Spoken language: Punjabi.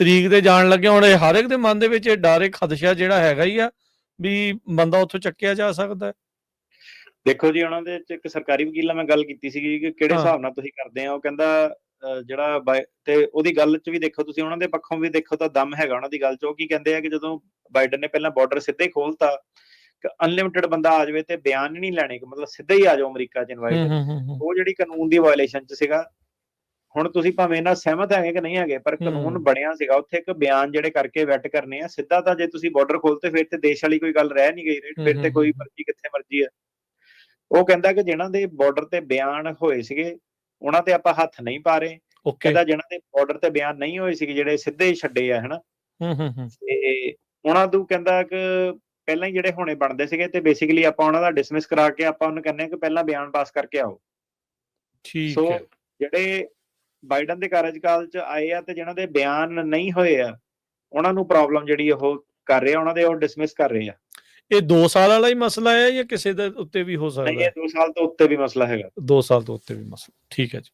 ਤਰੀਕ ਤੇ ਜਾਣ ਲੱਗੇ ਹੁਣ ਇਹ ਹਰ ਇੱਕ ਦੇ ਮਨ ਦੇ ਵਿੱਚ ਇਹ ਡਰ ਇੱਕ ਖਦਸ਼ਾ ਜਿਹੜਾ ਹੈਗਾ ਹੀ ਆ ਵੀ ਬੰਦਾ ਉੱਥੋਂ ਚੱਕਿਆ ਜਾ ਸਕਦਾ ਹੈ। ਦੇਖੋ ਜੀ ਉਹਨਾਂ ਦੇ ਚ ਇੱਕ ਸਰਕਾਰੀ ਵਕੀਲ ਨਾਲ ਮੈਂ ਗੱਲ ਕੀਤੀ ਸੀਗੀ ਕਿ ਕਿਹੜੇ। ਹਿਸਾਬ ਨਾਲ ਤੁਸੀਂ ਕਰਦੇ ਆ ਉਹ ਕਹਿੰਦਾ ਜਿਹੜਾ ਤੇ ਉਹਦੀ ਗੱਲ 'ਚ ਵੀ ਦੇਖੋ ਤੁਸੀਂ ਉਹਨਾਂ ਦੇ ਪੱਖੋਂ ਵੀ ਦੇਖੋ ਤਾਂ ਦਮ ਹੈਗਾ ਉਹਨਾਂ ਦੀ ਗੱਲ 'ਚ ਉਹ ਕੀ ਕਹਿੰਦੇ ਆ ਕਿ ਜਦੋਂ ਬਾਈਡਨ ਨੇ ਪਹਿਲਾਂ ਬਾਰਡਰ ਸਿੱਧੇ ਹੀ ਖੋਲਤਾ ਕਿ ਅਨਲਿਮਿਟਿਡ ਬੰਦਾ ਆ ਜਾਵੇ ਤੇ ਬਿਆਨ ਨਹੀਂ ਲੈਣੇ ਕਿ ਮਤਲਬ ਸਿੱਧਾ ਹੀ ਆ ਜਾਓ ਅਮਰੀਕਾ 'ਚ ਇਨਵਾਈਟ। ਉਹ ਜਿਹੜੀ ਕਾਨੂੰਨ ਦੀ ਵਾਇਲੇਸ਼ਨ 'ਚ ਸੀਗਾ ਹੁਣ ਤੁਸੀਂ ਭਾਵੇਂ ਇਹਨਾਂ ਸਹਿਮਤ ਹੈਗੇ ਕਿ ਨਹੀਂ ਹੈਗੇ ਪਰ ਕਾਨੂੰਨ। ਬਣਿਆ ਸੀਗਾ ਉੱਥੇ ਇੱਕ ਬਿਆਨ ਜਿਹੜੇ ਕਰਕੇ ਵੈਟ ਕਰਨੇ ਆ ਸਿੱਧਾ ਤਾਂ ਜੇ ਤੁਸੀਂ ਬਾਰਡਰ ਖੋਲਤੇ ਫਿਰ ਤੇ ਦੇਸ਼ ਵਾਲੀ ਕੋਈ ਗੱਲ ਰਹਿ ਨਹੀਂ ਗਈ ਫਿਰ ਤੇ ਕੋਈ। ਮਰਜ਼ੀ ਕਿੱਥੇ ਮਰਜ਼ੀ ਹੈ ਉਹ ਕਹਿੰਦਾ ਕਿ ਜਿਹਨਾਂ ਦੇ ਬਾਰਡਰ ਤੇ ਬਿਆਨ ਹੋਏ ਸੀਗੇ ਉਹਨਾਂ ਤੇ ਆਪਾਂ ਹੱਥ ਨਹੀਂ ਪਾ ਰਹੇ। ਕਹਿੰਦਾ ਜਿਹਨਾਂ ਦੇ ਬਾਰਡਰ ਤੇ ਬਿਆਨ ਨਹੀਂ ਹੋਏ ਸੀਗੇ ਜਿਹੜੇ ਸਿੱਧੇ ਹੀ ਛੱਡੇ ਆ ਹਨਾ। ਹੂੰ ਹੂੰ ਤੇ ਉਹਨਾਂ ਨੂੰ ਕਹਿੰਦਾ ਕਿ ਪਹਿਲਾਂ ਹੀ ਜਿਹੜੇ ਹੋਣੇ ਬਣਦੇ ਸੀਗੇ ਤੇ ਬੇਸਿਕਲੀ ਆਪਾਂ ਉਹਨਾਂ ਦਾ ਡਿਸਮਿਸ ਕਰਾ ਕੇ ਆਪਾਂ ਉਹਨੂੰ ਕਹਿੰਦੇ ਆ ਕਿ ਪਹਿਲਾਂ ਬਿਆਨ ਪਾਸ ਕਰਕੇ ਆਓ। ਠੀਕ ਸੋ ਹੈ। ਜਿਹੜੇ ਬਾਈਡਨ ਦੇ ਕਾਰਜਕਾਲ ਚ ਆਏ ਆ ਤੇ ਜਿਨ੍ਹਾਂ ਦੇ ਬਿਆਨ ਨਹੀਂ ਹੋਏ ਆ ਉਹਨਾਂ ਨੂੰ ਪ੍ਰੋਬਲਮ ਜਿਹੜੀ ਉਹ ਕਰ ਰਹੇ ਆ ਉਹਨਾਂ ਦੇ ਉਹ ਡਿਸਮਿਸ ਕਰ ਰਹੇ ਆ। ਇਹ 2 ਸਾਲ ਵਾਲਾ ਹੀ ਮਸਲਾ ਹੈ ਜਾਂ ਕਿਸੇ ਦੇ ਉੱਤੇ ਵੀ ਹੋ ਨਹੀਂ ਸਕਦਾ ਇਹ ਹੈ 2 ਸਾਲ ਤੋਂ ਉੱਤੇ ਵੀ ਮਸਲਾ ਹੈਗਾ। 2 ਸਾਲ ਤੋਂ ਉੱਤੇ ਵੀ ਮਸਲਾ ਠੀਕ ਹੈ ਜੀ।